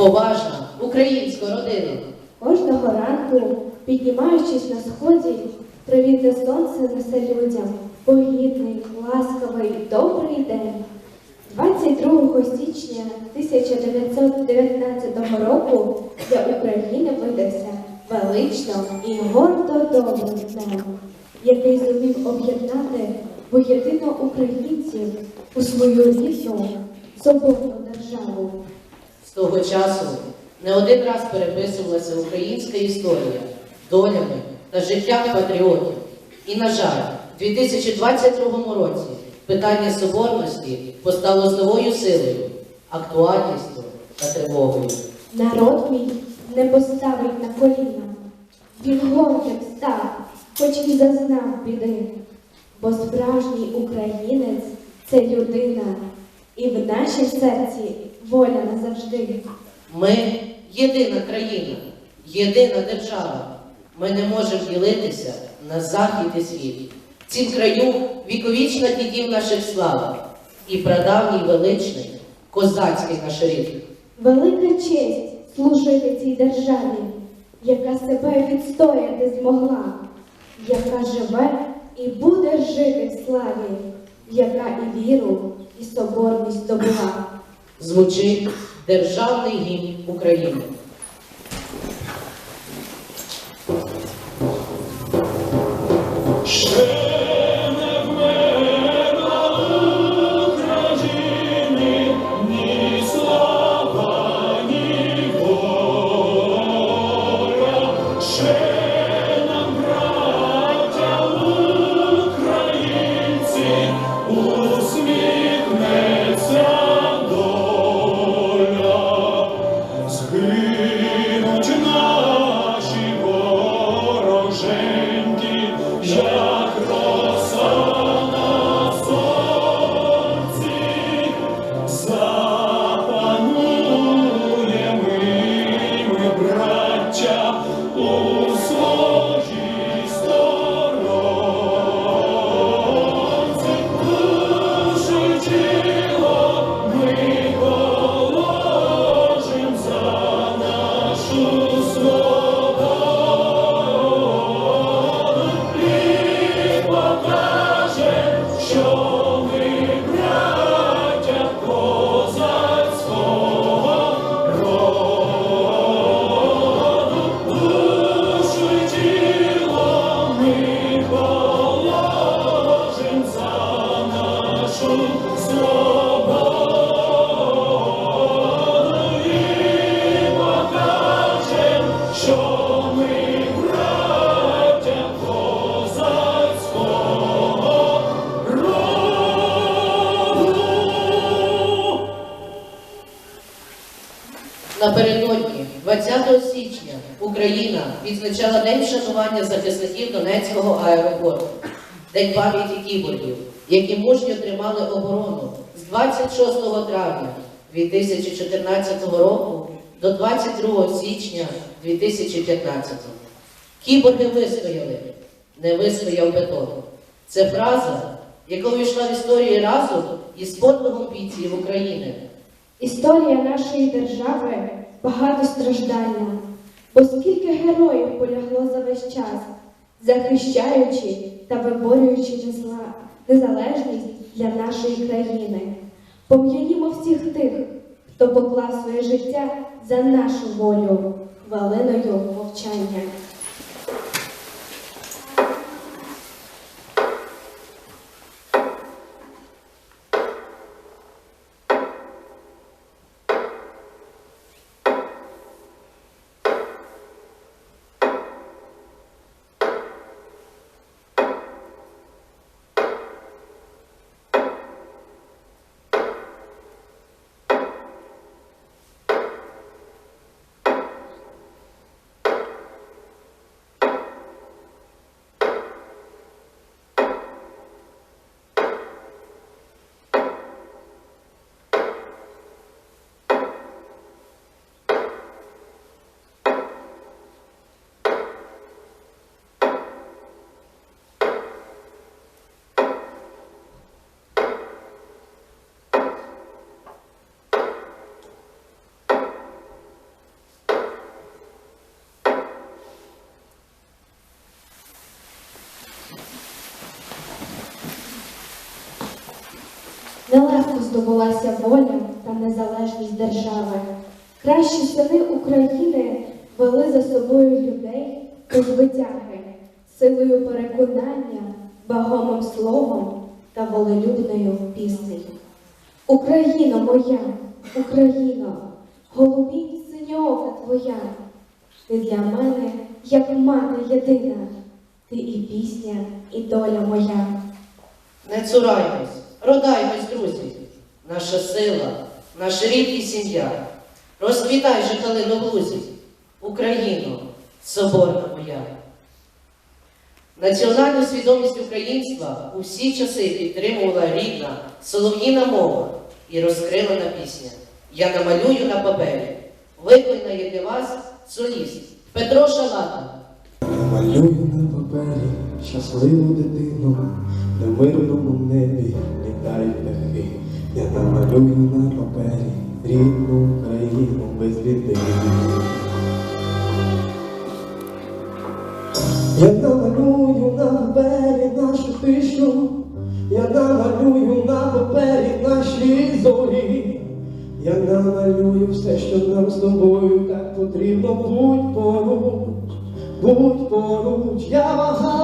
поважна українська родина. Кожного ранку, піднімаючись на сході, привітне сонце несе людям погідний, ласкавий, добрий день. 22 січня 1919 року для України видався велично і гордо добрим днем, який зумів об'єднати воєдино українців у свою рідну соборну державу. З того часу не один раз переписувалася українська історія долями та життям патріотів. І, на жаль, у 2022 році питання соборності постало з новою силою, актуальністю та тривогою. Народ мій не поставить на коліна. Він гордим став, хоч і зазнав біди. Бо справжній українець це людина, і в нашій серці воля назавжди. Ми єдина країна, єдина держава. Ми не можемо ділитися на захід і. В цім краю віковічна дідів наших слава і прадавній величний козацький наш рід. Велика честь служити цій державі, яка себе відстояти змогла, яка живе і буде жити в славі, яка і віру, і соборність здобула. Звучить державний гімн України. Відзначала День вшанування захисників Донецького аеропорту, День пам'яті кіборгів, які мужньо тримали оборону з 26 травня 2014 року до 22 січня 2015. Кіборги вистояли, не вистояв бетон. Це фраза, яка увійшла в історію разом із подвигом бійців України. Історія нашої держави багатостраждальна, бо скільки героїв полягло за весь час, захищаючи та виборюючи незалежність для нашої країни. Пом'янімо всіх тих, хто поклав своє життя за нашу волю хвилиною мовчання. Нелегко здобулася воля та незалежність держави. Кращі сини України вели за собою людей до звитяги, силою переконання, вагомим словом та волелюбною піснею. Україно моя, Україно, голубінь синьоока твоя, ти для мене, як мати єдина, ти і пісня, і доля моя. Не цураймось, родаймось, друзі, наша сила, наш рід і сім'я. Розквітай же калину в лузі, соборна моя. Національну свідомість українства у всі часи підтримувала рідна солов'їна мова і розкрилена пісня. Я намалюю на папері. Виконає для вас соліст Петро Шалата. Малюю на папері щасливу дитину, на мирному небі літають птахи. Я намалюю на папері рідну Україну без біди. Я намалюю на папері нашу тишу, я намалюю на папері наші зорі. Я намалюю все, що нам з тобою так потрібно, будь поруч, будь поруч, я багато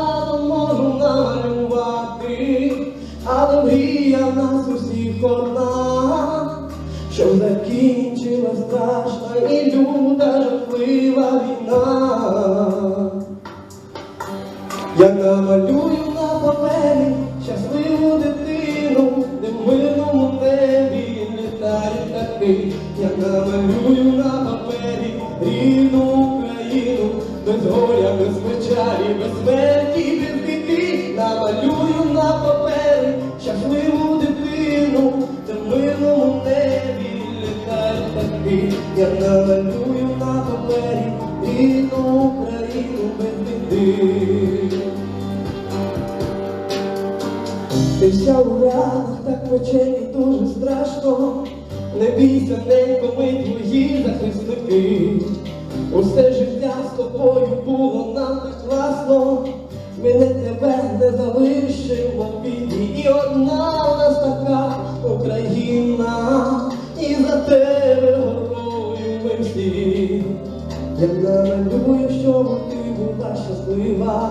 对吗？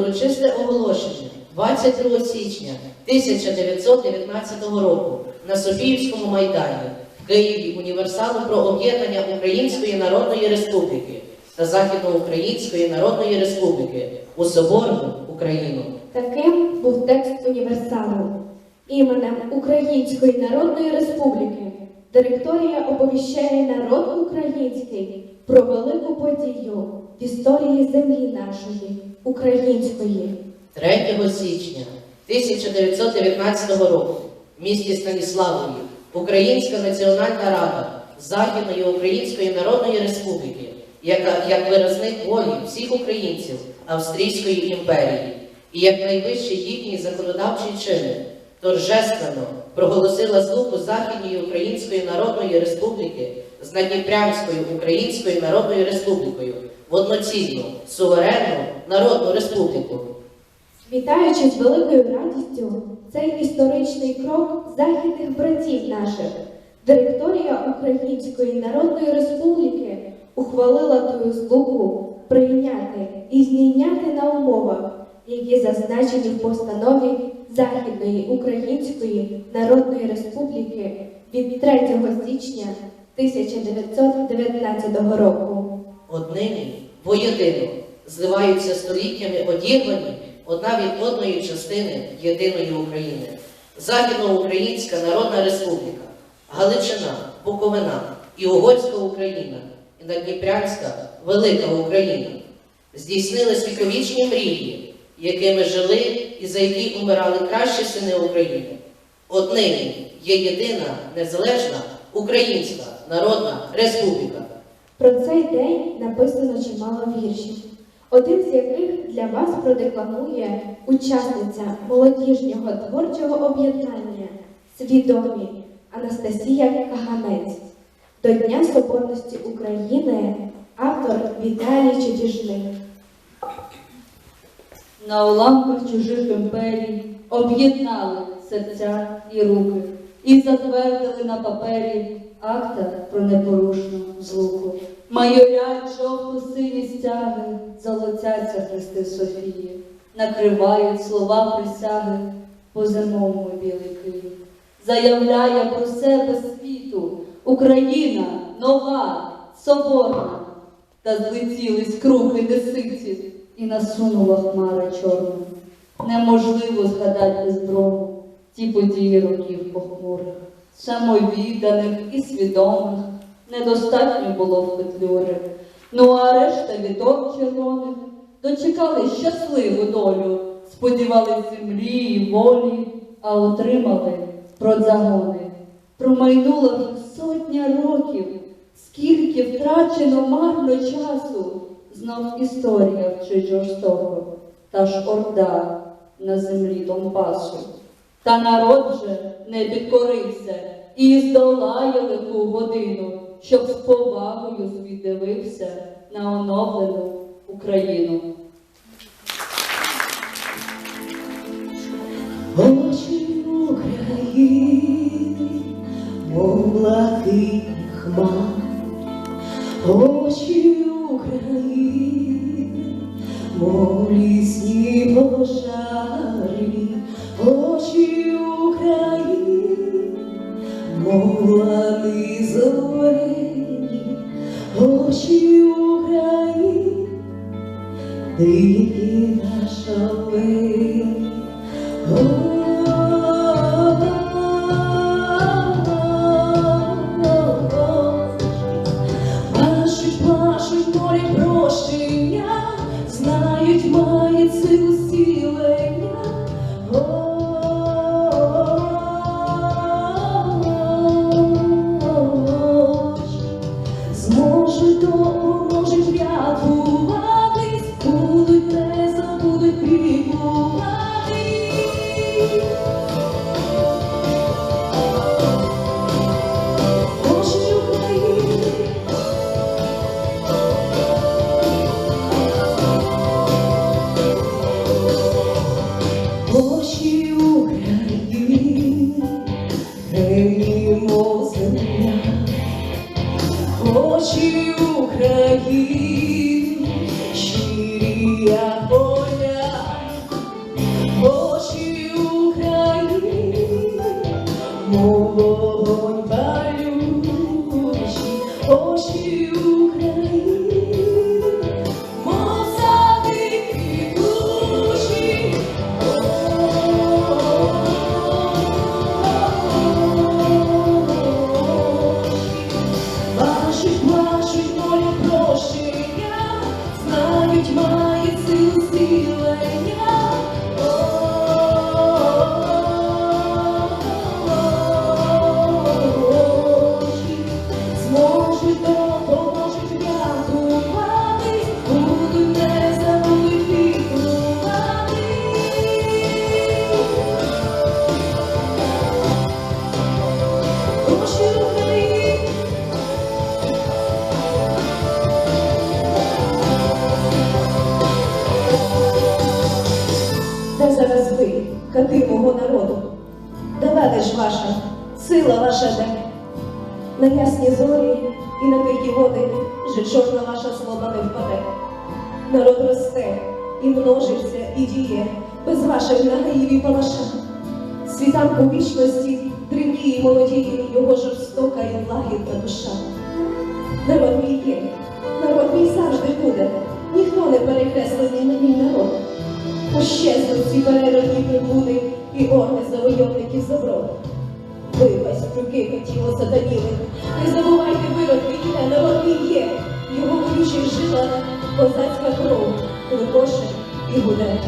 Урочисте оголошення 22 січня 1919 року на Софіївському майдані в Києві універсалу про об'єднання Української Народної Республіки та Західноукраїнської Народної Республіки у Соборну Україну. Таким був текст універсалу. Іменем Української Народної Республіки директорія оповіщає народ український про велику подію в історії землі нашої, української. 3 січня 1919 року в місті Станіславові Українська Національна Рада Західної Української Народної Республіки, яка як виразник волі всіх українців Австрійської імперії і як найвищий їхній законодавчий чинник, торжественно проголосила злуку Західної Української Народної Республіки з Надніпрянською Українською Народною Республікою в одноцінну суверенну народну республіку. Вітаючи з великою радістю цей історичний крок західних братів наших, директорія Української Народної Республіки ухвалила тую злуку прийняти і зміняти на умовах, які зазначені в постанові Західної Української Народної Республіки від 3 січня 1919 року. Однині воєдино зливаються століттями одірвані одна від одної частини єдиної України. Західноукраїнська Народна Республіка, Галичина, Буковина і Угорська Україна, і Надніпрянська Велика Україна здійснились віковічні мрії, якими жили і за які умирали кращі сини України. Однині є єдина незалежна Українська Народна Республіка. Про цей день написано чимало віршів, один з яких для вас продекламує учасниця молодіжнього творчого об'єднання Свідомі Анастасія Каганець. До Дня Соборності України автор Віталій Чудіжник. На уламках чужих імперій об'єднали серця і руки і затвердили на папері акта про непорушну злуку. Майорять жовто-сині стяги, золотяться хрести Софії, накривають слова присяги по зимовому білий Київ. Заявляє про себе світу Україна нова, соборна, та злетілись круги десиці, і насунула хмара чорна. Неможливо згадати безброму ті події років похмурих, самовідданих і свідомих, недостатньо було в петлюри. Ну а решта віток червоних дочекали щасливу долю, сподівались землі і волі, а отримали продзагони. Промайнула вже сотня років, скільки втрачено марно часу, знов історія вчить жорстоко, та ж орда на землі Донбасу. Та народ же не підкорився і здолає лиху годину, щоб з повагою світ дивився на оновлену Україну. Очі України, мов блакитні хмар, очі України, мов лісні пожари, 离别已过去，多情的河，你已走远。Сила ваша де? На ясні зорі і на тихі води чорна ваша слава не впаде. Народ росте і множиться, і діє без ваших нагаїв і палаша. Світанку вічності дрібні і молоді, його жорстока і лагідна душа. Народ мій є, народ мій завжди буде, ніхто не перекреслений на мій народ. Пощезнуть всі переверні прибуди і орди завойовників заброди. Ви руки хотіло сатаніли, не забувайте виродки, народ мій є, його горючих жилах козацька кров, кликоше і гуде.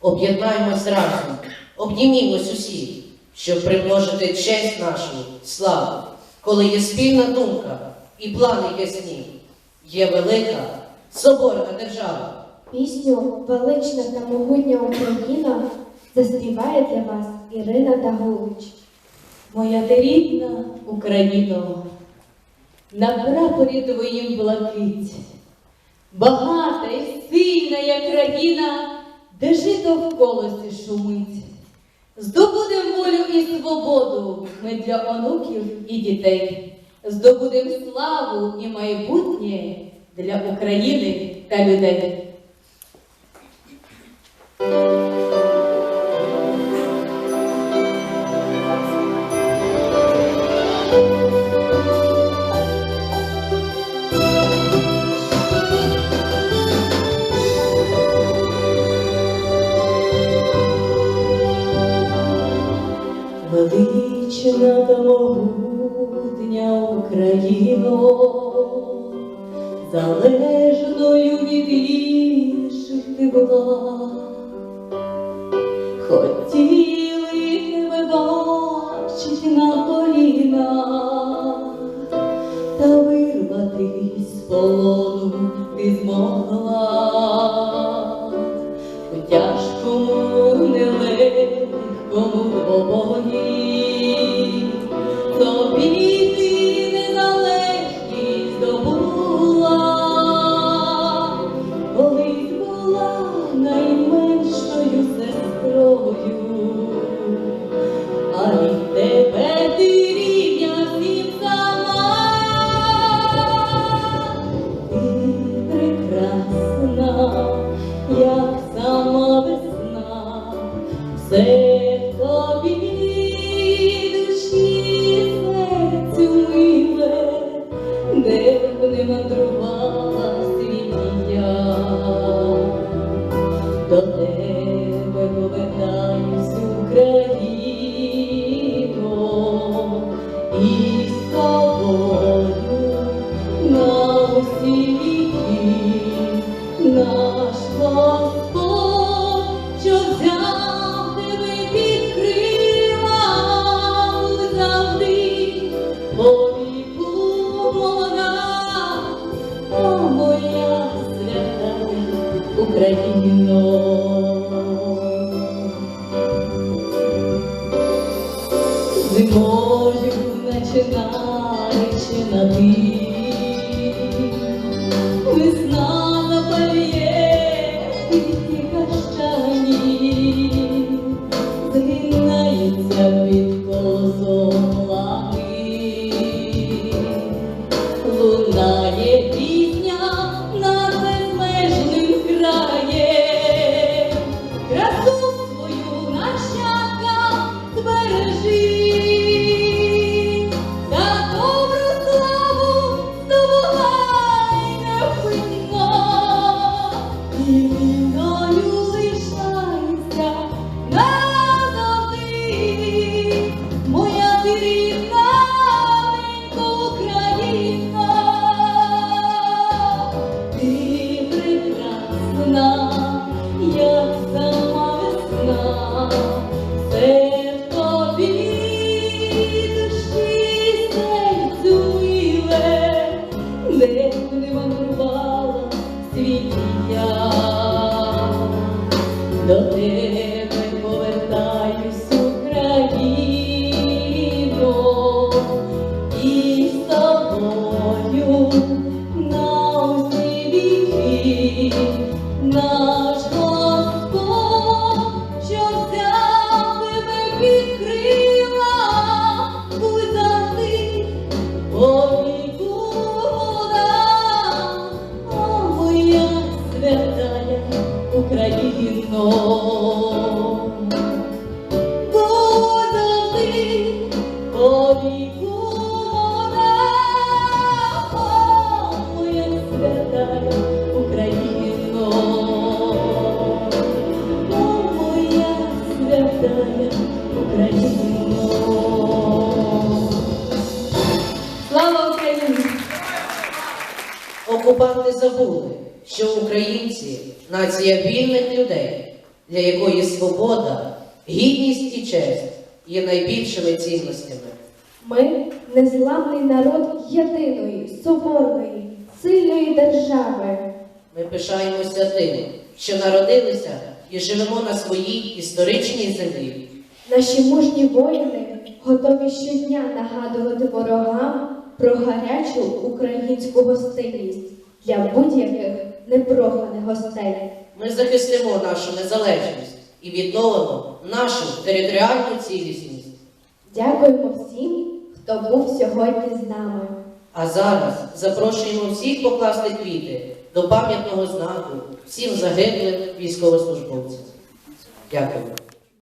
Об'єднаємось разом, обнімімось усі, щоб примножити честь нашу, славу, коли є спільна думка і плани ясні, є велика соборна держава. Пісню Велична та могутня Україна заспіває для вас Ірина Дагулич. Моя ти рідна Україно, на прапорі твоїм блакить, багата і сильна я країна, де жито в колосі шумить. Здобудем волю і свободу ми для онуків і дітей, здобудем славу і майбутнє для України та людей. me. Acredito. Ми незламний народ єдиної, соборної, сильної держави. Ми пишаємося тим, що народилися і живемо на своїй історичній землі. Наші мужні воїни готові щодня нагадувати ворогам про гарячу українську гостинність для будь-яких непроханих гостей. Ми захистимо нашу незалежність і відновимо нашу територіальну цілісність. Дякуємо всім, хто був сьогодні з нами. А зараз запрошуємо всіх покласти квіти до пам'ятного знаку всім загиблим військовослужбовцям. Дякую.